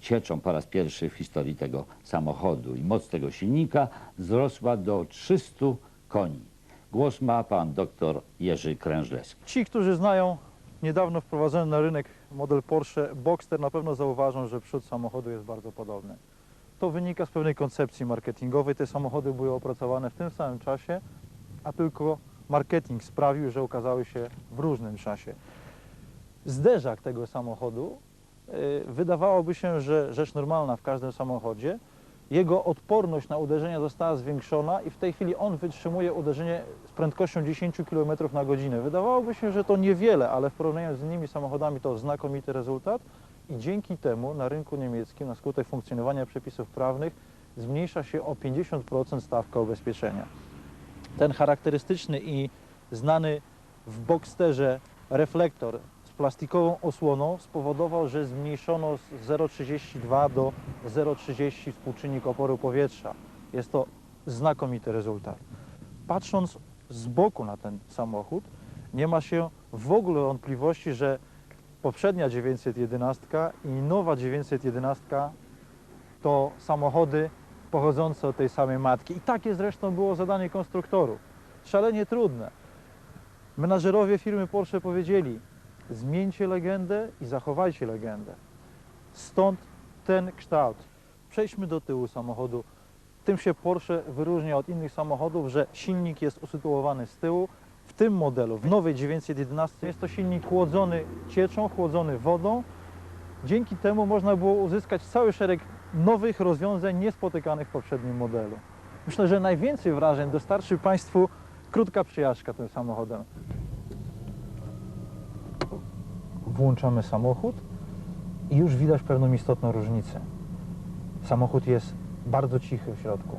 cieczą po raz pierwszy w historii tego samochodu i moc tego silnika wzrosła do 300 koni. Głos ma pan dr Jerzy Krężlewski. Ci, którzy znają niedawno wprowadzony na rynek model Porsche Boxster na pewno zauważą, że przód samochodu jest bardzo podobny. To wynika z pewnej koncepcji marketingowej. Te samochody były opracowane w tym samym czasie, a tylko marketing sprawił, że ukazały się w różnym czasie. Zderzak tego samochodu wydawałoby się, że rzecz normalna w każdym samochodzie. Jego odporność na uderzenia została zwiększona i w tej chwili on wytrzymuje uderzenie z prędkością 10 km na godzinę. Wydawałoby się, że to niewiele, ale w porównaniu z innymi samochodami to znakomity rezultat i dzięki temu na rynku niemieckim na skutek funkcjonowania przepisów prawnych zmniejsza się o 50% stawka ubezpieczenia. Ten charakterystyczny i znany w Boxsterze reflektor plastikową osłoną spowodował, że zmniejszono z 0,32 do 0,30 współczynnik oporu powietrza. Jest to znakomity rezultat. Patrząc z boku na ten samochód, nie ma się w ogóle wątpliwości, że poprzednia 911 i nowa 911 to samochody pochodzące od tej samej matki. I takie zresztą było zadanie konstruktorów. Szalenie trudne. Menażerowie firmy Porsche powiedzieli: zmieńcie legendę i zachowajcie legendę. Stąd ten kształt. Przejdźmy do tyłu samochodu. Tym się Porsche wyróżnia od innych samochodów, że silnik jest usytuowany z tyłu. W tym modelu, w nowej 911, jest to silnik chłodzony cieczą, chłodzony wodą. Dzięki temu można było uzyskać cały szereg nowych rozwiązań niespotykanych w poprzednim modelu. Myślę, że najwięcej wrażeń dostarczy Państwu krótka przyjażdżka tym samochodem. Włączamy samochód i już widać pewną istotną różnicę. Samochód jest bardzo cichy w środku.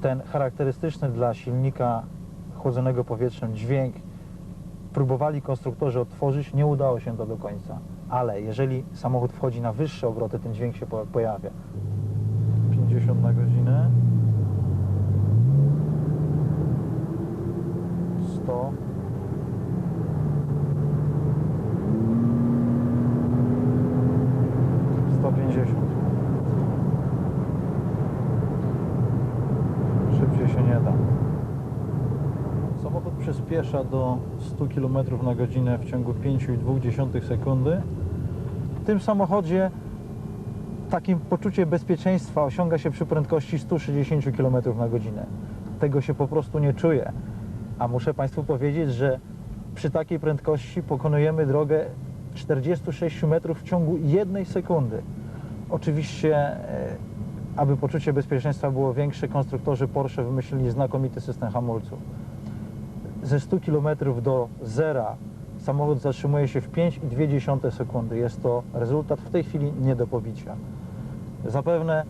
Ten charakterystyczny dla silnika chłodzonego powietrzem dźwięk próbowali konstruktorzy odtworzyć, nie udało się to do końca. Ale jeżeli samochód wchodzi na wyższe obroty, ten dźwięk się po- pojawia. 50 na godzinę. 100. Sto pięćdziesiąt. Szybciej się nie da. Samochód przyspiesza do 100 km na godzinę w ciągu 5,2 sekundy. W tym samochodzie takim poczucie bezpieczeństwa osiąga się przy prędkości 160 km na godzinę. Tego się po prostu nie czuje. A muszę Państwu powiedzieć, że przy takiej prędkości pokonujemy drogę 46 metrów w ciągu jednej sekundy. Oczywiście, e, aby poczucie bezpieczeństwa było większe, konstruktorzy Porsche wymyślili znakomity system hamulców. Ze 100 km do zera samochód zatrzymuje się w 5,2 sekundy. Jest to rezultat w tej chwili nie do pobicia. Zapewne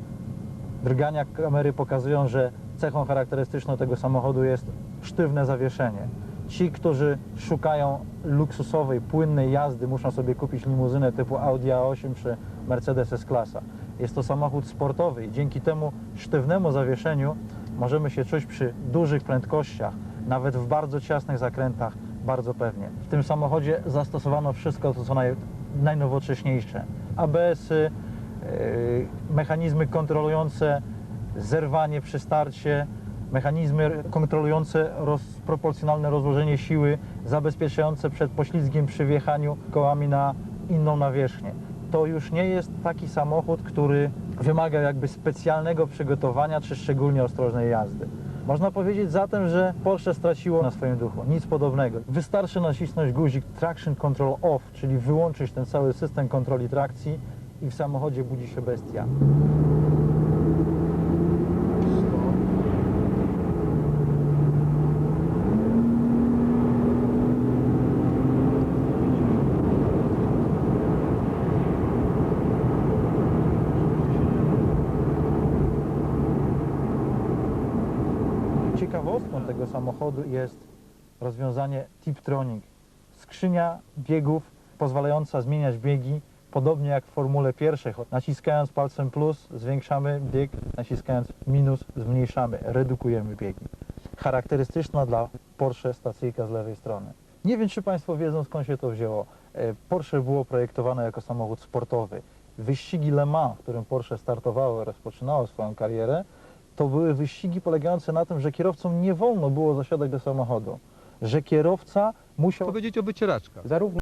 drgania kamery pokazują, że cechą charakterystyczną tego samochodu jest sztywne zawieszenie. Ci, którzy szukają luksusowej, płynnej jazdy, muszą sobie kupić limuzynę typu Audi A8 czy Mercedes S-Klasa. Jest to samochód sportowy i dzięki temu sztywnemu zawieszeniu możemy się czuć przy dużych prędkościach, nawet w bardzo ciasnych zakrętach, bardzo pewnie. W tym samochodzie zastosowano wszystko to, co naj, najnowocześniejsze. ABS-y, yy, mechanizmy kontrolujące zerwanie przy starcie, mechanizmy kontrolujące roz, proporcjonalne rozłożenie siły, zabezpieczające przed poślizgiem przy wjechaniu kołami na inną nawierzchnię. To już nie jest taki samochód, który wymaga jakby specjalnego przygotowania czy szczególnie ostrożnej jazdy. Można powiedzieć zatem, że Porsche straciło na swoim duchu. Nic podobnego. Wystarczy nacisnąć guzik Traction Control Off, czyli wyłączyć ten cały system kontroli trakcji i w samochodzie budzi się bestia. Ciekawostką tego samochodu jest rozwiązanie Tiptronic. Skrzynia biegów pozwalająca zmieniać biegi, podobnie jak w Formule pierwszej. Naciskając palcem plus zwiększamy bieg, naciskając minus zmniejszamy, redukujemy biegi. Charakterystyczna dla Porsche stacyjka z lewej strony. Nie wiem, czy Państwo wiedzą skąd się to wzięło. E, Porsche było projektowane jako samochód sportowy. wyścigi Le Mans, w którym Porsche startowało, rozpoczynało swoją karierę, to były wyścigi polegające na tym, że kierowcom nie wolno było zasiadać do samochodu, że kierowca musiał Powiedzieć o wycieraczkach. Zarówno